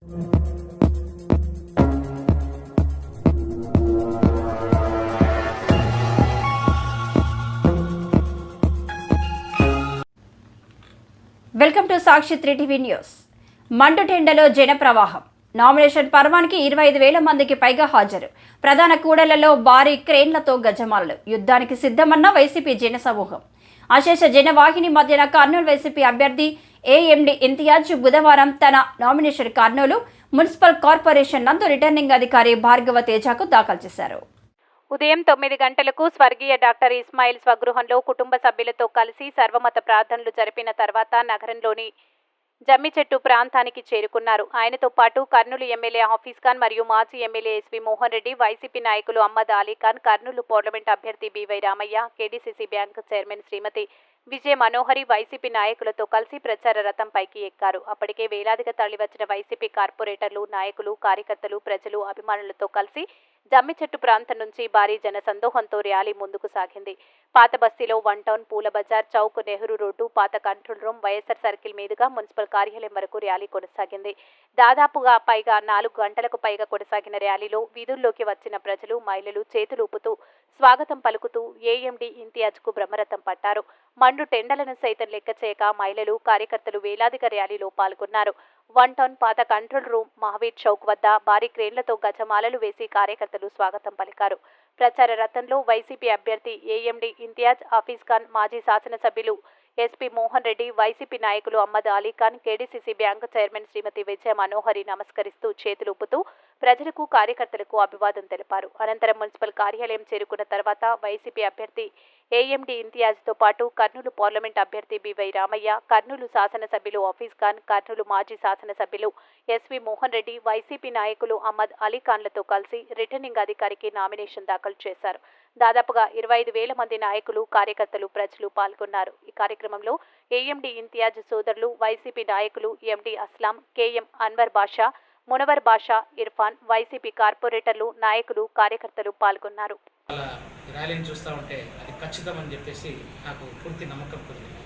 Welcome to Sakshi three TV news మండుటెండలో జన ప్రవాహం. Nomination పర్వానికి ఇరవై ఐదు వేల మందికి పైగా హాజరు. ప్రధాన కూడలలో భారీ క్రేన్లతో గజమాలలు. యుద్ధానికి సిద్ధమన్న వైసీపీ జన సమూహం అశేష జనవాహిని మధ్యన కర్నూలు వైసీపీ అభ్యర్థి ఏఎండి ఇంతియాజ్ బుధవారం తన నామినేషన్ కర్నూలు మున్సిపల్ కార్పొరేషన్ నందు రిటర్నింగ్ అధికారి భార్గవ తేజకు దాఖలు చేశారు. ఉదయం తొమ్మిది గంటలకు స్వర్గీయ డాక్టర్ ఇస్మాయిల్ స్వగృహంలో కుటుంబ సభ్యులతో కలిసి సర్వమత ప్రార్థనలు జరిపిన తర్వాత నగరంలోని జమ్మిచెట్టు ప్రాంతానికి చేరుకున్నారు. ఆయనతో పాటు కర్నూలు ఎమ్మెల్యే హఫీజ్ ఖాన్ మరియు మాజీ MLA SV Mohan Reddy YCP నాయకులు అహ్మద్ అలీ ఖాన్ కర్నూలు పార్లమెంట్ అభ్యర్థి BY Ramaiah KDCC bank chairman Shrimati Vijaya Manohari YCP నాయకులతో కలిసి ప్రచార రథం పైకి ఎక్కారు. అప్పటికే వేలాదిగా తరలివచ్చిన వైసీపీ కార్పొరేటర్లు నాయకులు కార్యకర్తలు ప్రజలు అభిమానులతో కలిసి జమ్మిచెట్టు ప్రాంతం నుంచి భారీ జన సందోహంతో ర్యాలీ ముందుకు సాగింది. పాత బస్తీలో వన్ టౌన్ పూల బజార్ చౌక్ నెహ్రూ రోడ్డు పాత కంట్రోల్ రూమ్ వైఎస్ఆర్ సర్కిల్ మీదుగా మున్సిపల్ కార్యాలయం వరకు ర్యాలీ కొనసాగింది. దాదాపుగా పైగా నాలుగు గంటలకు పైగా కొనసాగిన ర్యాలీలో వీధుల్లోకి వచ్చిన ప్రజలు మహిళలు చేతులూపుతూ స్వాగతం పలుకుతూ ఏఎండి ఇంతియాజ్కు బ్రహ్మరథం పట్టారు. రెండు టెండలను సైతం లెక్క చేయక మహిళలు కార్యకర్తలు వేలాదిగా ర్యాలీలో పాల్గొన్నారు. వన్ టౌన్ పాత కంట్రోల్ రూమ్ మహావీర్ చౌక్ వద్ద భారీ క్రేన్లతో గజమాలలు వేసి కార్యకర్తలు స్వాగతం పలికారు. ప్రచార రథంలో వైసీపీ అభ్యర్థి ఏఎండి ఇంతియాజ్ హఫీజ్ ఖాన్ మాజీ శాసనసభ్యులు ఎస్పీ మోహన్ రెడ్డి వైసీపీ నాయకులు Ahmed Ali Khan KDCC bank chairman Shrimati Vijaya Manohari నమస్కరిస్తూ చేతులూపుతూ ప్రజలకు కార్యకర్తలకు అభివాదం తెలిపారు. అనంతరం మున్సిపల్ కార్యాలయం చేరుకున్న తర్వాత వైసీపీ అభ్యర్థి ఏఎండి ఇంతియాజ్తో పాటు కర్నూలు పార్లమెంట్ అభ్యర్థి బివై రామయ్య కర్నూలు శాసనసభ్యులు ఆఫీస్ ఖాన్ కర్నూలు మాజీ శాసనసభ్యులు ఎస్వి మోహన్ రెడ్డి వైసీపీ నాయకులు అహ్మద్ అలీఖాన్లతో కలిసి రిటర్నింగ్ అధికారికి నామినేషన్ దాఖలు చేశారు. దాదాపుగా ఇరవై ఐదు వేల మంది నాయకులు కార్యకర్తలు ప్రజలు పాల్గొన్నారు. ఈ కార్యక్రమంలో ఏఎండి ఇంతియాజ్ సోదరులు వైసీపీ నాయకులు MD Aslam KM Anwar Basha Munawar Basha Irfan YCP కార్పొరేటర్లు నాయకులు కార్యకర్తలు పాల్గొన్నారు. ర్యాలీని చూస్తూ ఉంటే అది ఖచ్చితం అని చెప్పేసి నాకు పూర్తి నమ్మకం కుదిరింది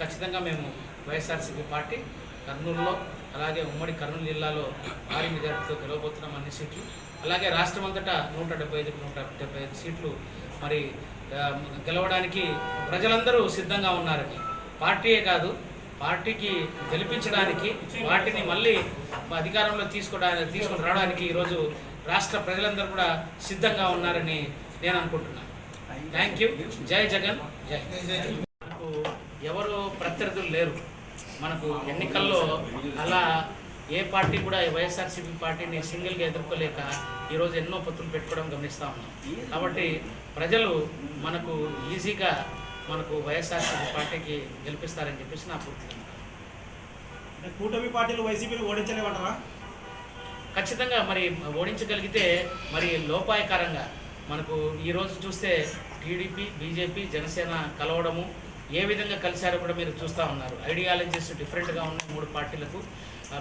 ఖచ్చితంగా మేము వైఎస్ఆర్సీపీ పార్టీ కర్నూలులో అలాగే ఉమ్మడి కర్నూలు జిల్లాలో భారీ మెజార్టీతో గెలవబోతున్నాం అన్ని సీట్లు అలాగే రాష్ట్రం అంతటా నూట డెబ్బై ఐదు నూట డెబ్బై ఐదు సీట్లు మరి గెలవడానికి ప్రజలందరూ సిద్ధంగా ఉన్నారని. పార్టీయే కాదు పార్టీకి గెలిపించడానికి పార్టీని మళ్ళీ అధికారంలో తీసుకోవడానికి తీసుకొని రావడానికి ఈరోజు రాష్ట్ర ప్రజలందరూ కూడా సిద్ధంగా ఉన్నారని నేను అనుకుంటున్నాను థ్యాంక్ యూ జై జగన్ జై. మనకు ఎవరు ప్రత్యర్థులు లేరు. మనకు ఎన్నికల్లో అలా ఏ పార్టీ కూడా వైఎస్ఆర్సీపీ పార్టీని సింగిల్గా ఎదుర్కోలేక ఈరోజు ఎన్నో పొత్తులు పెట్టుకోవడం గమనిస్తూ ఉన్నాం. కాబట్టి ప్రజలు మనకు ఈజీగా మనకు వైఎస్ఆర్సీపీ పార్టీకి గెలిపిస్తారని చెప్పేసి నా పూర్తి కూటమి పార్టీలు వైసీపీని ఓడించలేమంటారా ఖచ్చితంగా మరి ఓడించగలిగితే మరి లోపాయకారంగా మనకు ఈరోజు చూస్తే టీడీపీ బీజేపీ జనసేన కలవడము ఏ విధంగా కలిశారో కూడా మీరు చూస్తూ ఉన్నారు. ఐడియాలజీస్ డిఫరెంట్గా ఉన్న మూడు పార్టీలకు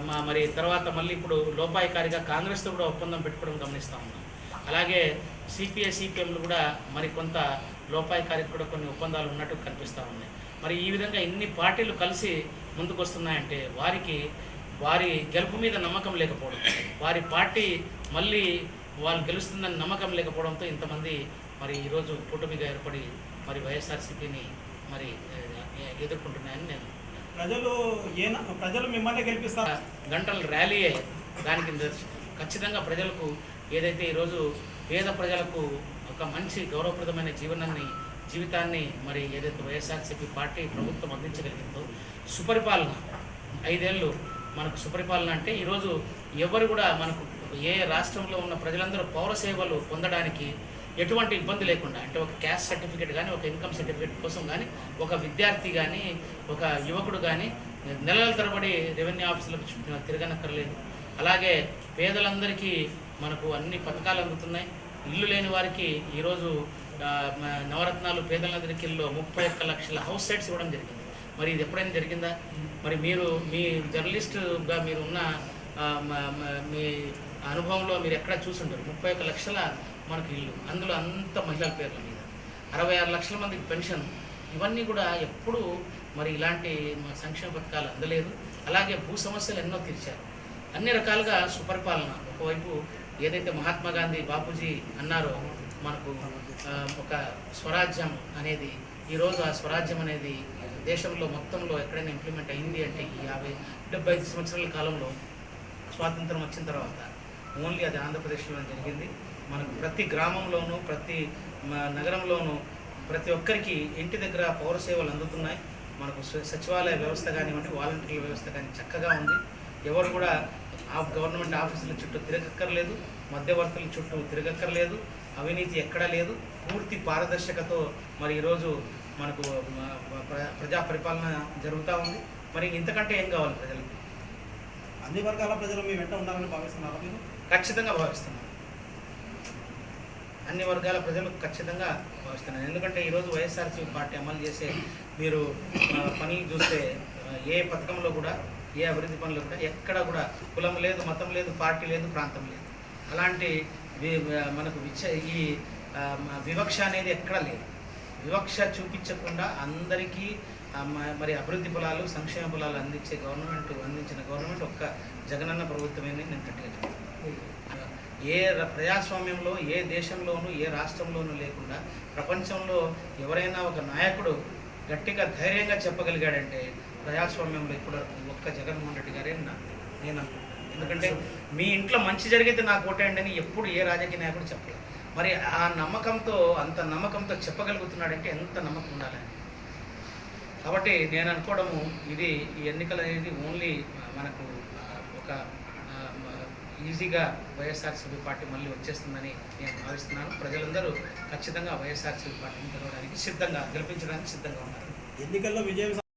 మా- మరి తర్వాత మళ్ళీ ఇప్పుడు లోపాయకారిగా కాంగ్రెస్తో కూడా ఒప్పందం పెట్టుకోవడం గమనిస్తూ ఉన్నాం. అలాగే సిపిఐ సిపిఎంలు కూడా మరి కొంత లోపాయకారికి కూడా కొన్ని ఒప్పందాలు ఉన్నట్టు కనిపిస్తూ ఉన్నాయి. మరి ఈ విధంగా ఇన్ని పార్టీలు కలిసి ముందుకు వస్తున్నాయంటే వారికి వారి గెలుపు మీద నమ్మకం లేకపోవడం వారి పార్టీ మళ్ళీ వాళ్ళు గెలుస్తుందని నమ్మకం లేకపోవడంతో ఇంతమంది మరి ఈరోజు కూటమిగా ఏర్పడి మరి వైఎస్ఆర్సీపీని మరి ఎదుర్కొంటున్నాయని నేను ప్రజలు ఏ ప్రజలు మిమ్మల్ని గెలిపిస్తారు గంటల ర్యాలీయే దానికి ఖచ్చితంగా ప్రజలకు ఏదైతే ఈరోజు పేద ప్రజలకు ఒక మంచి గౌరవప్రదమైన జీవనాన్ని జీవితాన్ని మరి ఏదైతే వైఎస్ఆర్సీపీ పార్టీ ప్రభుత్వం అందించగలిగిందో సుపరిపాలన ఐదేళ్ళు మనకు సుపరిపాలన అంటే ఈరోజు ఎవరు కూడా మనకు ఏ రాష్ట్రంలో ఉన్న ప్రజలందరూ పౌర సేవలు పొందడానికి ఎటువంటి ఇబ్బంది లేకుండా అంటే ఒక క్యాస్ట్ సర్టిఫికేట్ కానీ ఒక ఇన్కమ్ సర్టిఫికేట్ కోసం కానీ ఒక విద్యార్థి కానీ ఒక యువకుడు కానీ నెలల తరబడి రెవెన్యూ ఆఫీసులకు తిరగనక్కర్లేదు. అలాగే పేదలందరికీ మనకు అన్ని పథకాలు అందుతున్నాయి. ఇల్లు లేని వారికి ఈరోజు నవరత్నాలు పేదలందరికీ ఇల్లు ముప్పై ఒక్క లక్షల హౌస్ సైట్స్ ఇవ్వడం జరిగింది. మరి ఇది ఎప్పుడైనా జరిగిందా? మరి మీరు మీ జర్నలిస్టుగా మీరు ఉన్న మీ అనుభవంలో మీరు ఎక్కడ చూసుంటారు ముప్పై ఒక్క లక్షల మనకు ఇల్లు. అందులో అంత మహిళల పేర్ల మీద. అరవై ఆరు లక్షల మందికి పెన్షన్. ఇవన్నీ కూడా ఎప్పుడు మరి ఇలాంటి సంక్షేమ పథకాలు అందలేదు. అలాగే భూ సమస్యలు ఎన్నో తీర్చారు. అన్ని రకాలుగా సుపరిపాలన. ఒకవైపు ఏదైతే మహాత్మా గాంధీ బాపూజీ అన్నారో మనకు ఒక స్వరాజ్యం అనేది ఈరోజు ఆ స్వరాజ్యం అనేది దేశంలో మొత్తంలో ఎక్కడైనా ఇంప్లిమెంట్ అయింది అంటే ఈ యాభై డెబ్బై ఐదు సంవత్సరాల కాలంలో స్వాతంత్రం వచ్చిన తర్వాత ఓన్లీ అది ఆంధ్రప్రదేశ్లో జరిగింది. మనకు ప్రతి గ్రామంలోనూ ప్రతి నగరంలోనూ ప్రతి ఒక్కరికి ఇంటి దగ్గర పౌర సేవలు అందుతున్నాయి. మనకు సచివాలయ వ్యవస్థ కానివ్వండి వాలంటీర్ల వ్యవస్థ కానీ చక్కగా ఉంది. ఎవరు కూడా ఆ గవర్నమెంట్ ఆఫీసుల చుట్టూ తిరగక్కర్లేదు మధ్యవర్తుల చుట్టూ తిరగక్కర్లేదు అవినీతి ఎక్కడా లేదు. పూర్తి పారదర్శకతో మరి ఈరోజు మనకు ప్రజా పరిపాలన జరుగుతూ ఉంది. మరి ఇంతకంటే ఏం కావాలి ప్రజలకు? అన్ని వర్గాల ప్రజలు మీ వెంట ఉండాలని భావిస్తున్నారా మీరు? ఖచ్చితంగా భావిస్తున్నాను. అన్ని వర్గాల ప్రజలు ఖచ్చితంగా భావిస్తున్నాను. ఎందుకంటే ఈరోజు వైఎస్ఆర్సీపీ పార్టీ అమలు చేసే మీరు పనులు చూస్తే ఏ పథకంలో కూడా ఏ అభివృద్ధి పనులు కూడా ఎక్కడ కూడా కులం లేదు మతం లేదు పార్టీ లేదు ప్రాంతం లేదు. అలాంటి మనకు విచ్చ ఈ వివక్ష అనేది ఎక్కడ లేదు. వివక్ష చూపించకుండా అందరికీ మరి అభివృద్ధి పొలాలు సంక్షేమ ఫలాలు అందించే గవర్నమెంట్ అందించిన గవర్నమెంట్ ఒక్క జగనన్న ప్రభుత్వమేని నేను గట్టిగా ఏ ప్రజాస్వామ్యంలో ఏ దేశంలోనూ ఏ రాష్ట్రంలోనూ లేకుండా ప్రపంచంలో ఎవరైనా ఒక నాయకుడు గట్టిగా ధైర్యంగా చెప్పగలిగాడంటే ప్రజాస్వామ్యంలో ఇప్పుడు ఒక్క జగన్మోహన్ రెడ్డి గారే నా నేను అనుకుంటున్నాను. ఎందుకంటే మీ ఇంట్లో మంచి జరిగితే నాకు ఓటేయండి అని ఎప్పుడు ఏ రాజకీయ నాయకుడు చెప్పలేదు. మరి ఆ నమ్మకంతో అంత నమ్మకంతో చెప్పగలుగుతున్నాడంటే ఎంత నమ్మకం ఉండాలని కాబట్టి నేను అనుకోవడము ఇది ఈ ఎన్నికలు అనేది ఓన్లీ మనకు ఒక ఈజీగా వైఎస్ఆర్సీపీ పార్టీ మళ్ళీ వచ్చేస్తుందని నేను భావిస్తున్నాను. ప్రజలందరూ ఖచ్చితంగా వైఎస్ఆర్సీపీ పార్టీని గెలవడానికి సిద్ధంగా గెలిపించడానికి సిద్ధంగా ఉన్నారు. ఎన్నికల్లో విజయం